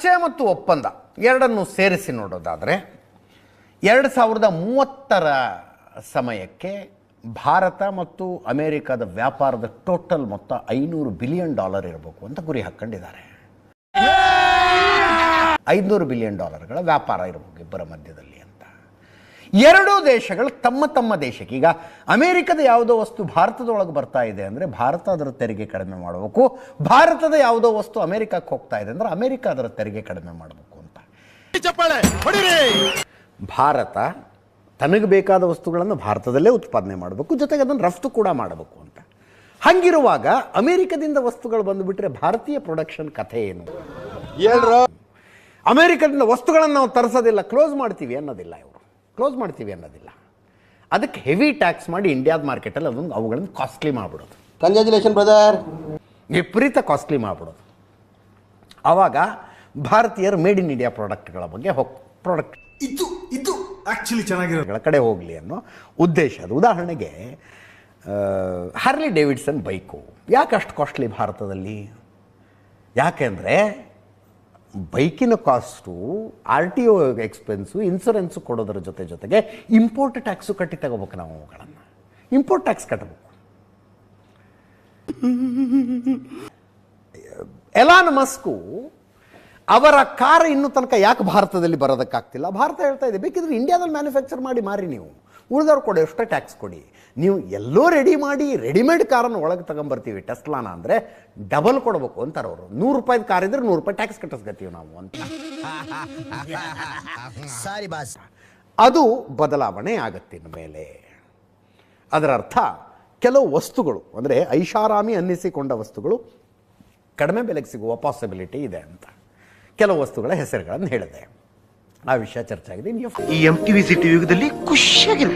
ಚರ್ಚೆ ಮತ್ತು ಒಪ್ಪಂದ ಎರಡನ್ನು ಸೇರಿಸಿ ನೋಡೋದಾದರೆ ಎರಡು ಸಾವಿರದ ಮೂವತ್ತರ ಸಮಯಕ್ಕೆ ಭಾರತ ಮತ್ತು ಅಮೆರಿಕದ ವ್ಯಾಪಾರದ ಟೋಟಲ್ ಮೊತ್ತ ಐನೂರು ಬಿಲಿಯನ್ ಡಾಲರ್ ಇರಬೇಕು ಅಂತ ಗುರಿ ಹಾಕ್ಕೊಂಡಿದ್ದಾರೆ. ಐನೂರು ಬಿಲಿಯನ್ ಡಾಲರ್ಗಳ ವ್ಯಾಪಾರ ಇರಬೇಕು ಇಬ್ಬರ ಮಧ್ಯದಲ್ಲಿ. ಎರಡೂ ದೇಶಗಳು ತಮ್ಮ ತಮ್ಮ ದೇಶಕ್ಕೆ. ಈಗ ಅಮೇರಿಕದ ಯಾವುದೋ ವಸ್ತು ಭಾರತದೊಳಗೆ ಬರ್ತಾ ಇದೆ ಅಂದರೆ ಭಾರತ ಅದರ ತೆರಿಗೆ ಕಡಿಮೆ ಮಾಡಬೇಕು. ಭಾರತದ ಯಾವುದೋ ವಸ್ತು ಅಮೇರಿಕಕ್ಕೆ ಹೋಗ್ತಾ ಇದೆ ಅಂದರೆ ಅಮೇರಿಕ ಅದರ ತೆರಿಗೆ ಕಡಿಮೆ ಮಾಡಬೇಕು ಅಂತ. ಭಾರತ ತನಗೆ ಬೇಕಾದ ವಸ್ತುಗಳನ್ನು ಭಾರತದಲ್ಲೇ ಉತ್ಪಾದನೆ ಮಾಡಬೇಕು ಜೊತೆಗೆ ಅದನ್ನು ರಫ್ತು ಕೂಡ ಮಾಡಬೇಕು ಅಂತ. ಹಂಗಿರುವಾಗ ಅಮೇರಿಕದಿಂದ ವಸ್ತುಗಳು ಬಂದುಬಿಟ್ರೆ ಭಾರತೀಯ ಪ್ರೊಡಕ್ಷನ್ ಕಥೆ ಏನು? ಅಮೇರಿಕದಿಂದ ವಸ್ತುಗಳನ್ನು ನಾವು ತರಿಸೋದಿಲ್ಲ ಕ್ಲೋಸ್ ಮಾಡ್ತೀವಿ ಅನ್ನೋದಿಲ್ಲ ಕ್ಲೋಸ್ ಮಾಡ್ತೀವಿ ಅನ್ನೋದಿಲ್ಲ. ಅದಕ್ಕೆ ಹೆವಿ ಟ್ಯಾಕ್ಸ್ ಮಾಡಿ ಇಂಡಿಯಾದ ಮಾರ್ಕೆಟಲ್ಲಿ ಅದೊಂದು ಅವುಗಳನ್ನು ಕಾಸ್ಟ್ಲಿ ಮಾಡಿಬಿಡೋದು. ಕಂಗ್ರ್ಯಾಚುಲೇಷನ್ ಬ್ರದರ್ ವಿಪರೀತ ಕಾಸ್ಟ್ಲಿ ಮಾಡಿಬಿಡೋದು. ಆವಾಗ ಭಾರತೀಯರು ಮೇಡ್ ಇನ್ ಇಂಡಿಯಾ ಪ್ರಾಡಕ್ಟ್ಗಳ ಬಗ್ಗೆ ಹೋಗ್ ಪ್ರಾಡಕ್ಟ್ ಇದು ಇದು ಆ್ಯಕ್ಚುಲಿ ಚೆನ್ನಾಗಿರೋಗಳ ಗಳ ಕಡೆ ಹೋಗಲಿ ಅನ್ನೋ ಉದ್ದೇಶ ಅದು. ಉದಾಹರಣೆಗೆ ಹಾರ್ಲಿ ಡೇವಿಡ್ಸನ್ ಬೈಕು ಯಾಕೆ ಅಷ್ಟು ಕಾಸ್ಟ್ಲಿ ಭಾರತದಲ್ಲಿ? ಯಾಕೆಂದರೆ ಬೈಕಿನ cost, R T O expense insurance ಕೊಡೋದ್ರ ಜೊತೆ ಜೊತೆಗೆ ಇಂಪೋರ್ಟ್ ಟ್ಯಾಕ್ಸು ಕಟ್ಟಿ ತಗೋಬೇಕು ನಾವು ಅವುಗಳನ್ನು. ಇಂಪೋರ್ಟ್ ಟ್ಯಾಕ್ಸ್ ಕಟ್ಟಬೇಕು ಎಲಾನ್ ಮಸ್ಕು ಅವರ ಕಾರ್ ಇನ್ನೂ ತನಕ ಯಾಕೆ ಭಾರತದಲ್ಲಿ ಬರೋದಕ್ಕಾಗ್ತಿಲ್ಲ? ಭಾರತ ಹೇಳ್ತಾ ಇದೆ, ಬೇಕಿದ್ರೆ ಇಂಡಿಯಾದಲ್ಲಿ ಮ್ಯಾನುಫ್ಯಾಕ್ಚರ್ ಮಾಡಿ ಮಾರಿ ನೀವು. ಉಳಿದವ್ರು ಕೊಡಿ ಎಷ್ಟೇ ಟ್ಯಾಕ್ಸ್ ಕೊಡಿ. ನೀವು ಎಲ್ಲೋ ರೆಡಿ ಮಾಡಿ ರೆಡಿಮೇಡ್ ಕಾರನ್ನು ಒಳಗೆ ತಗೊಂಬರ್ತೀವಿ ಟೆಸ್ಲಾನ ಅಂದರೆ ಡಬಲ್ ಕೊಡಬೇಕು ಅಂತಾರೆ ಅವರು. ನೂರು ರೂಪಾಯಿದ ಕಾರ್ ಇದ್ರೆ ನೂರು ರೂಪಾಯಿ ಟ್ಯಾಕ್ಸ್ ಕಟ್ಟಿಸ್ಕೊತೀವಿ ನಾವು ಅಂತ. ಸಾರಿ ಬಾಸ್ ಅದು ಬದಲಾವಣೆ ಆಗತ್ತೆ ಮೇಲೆ. ಅದರ ಅರ್ಥ ಕೆಲವು ವಸ್ತುಗಳು ಅಂದರೆ ಐಷಾರಾಮಿ ಅನ್ನಿಸಿಕೊಂಡ ವಸ್ತುಗಳು ಕಡಿಮೆ ಬೆಲೆಗೆ ಸಿಗುವ ಪಾಸಿಬಿಲಿಟಿ ಇದೆ ಅಂತ. ಕೆಲವು ವಸ್ತುಗಳ ಹೆಸರುಗಳನ್ನು ಹೇಳಿದೆ. ಆ ವಿಷಯ ಚರ್ಚೆ ಆಗಿದೆ. ಇನ್ನು ಈ ಎಂ ಟಿವಿ ಸಿಟಿ ಯುಗದಲ್ಲಿ ಖುಷಿಯಾಗಿರು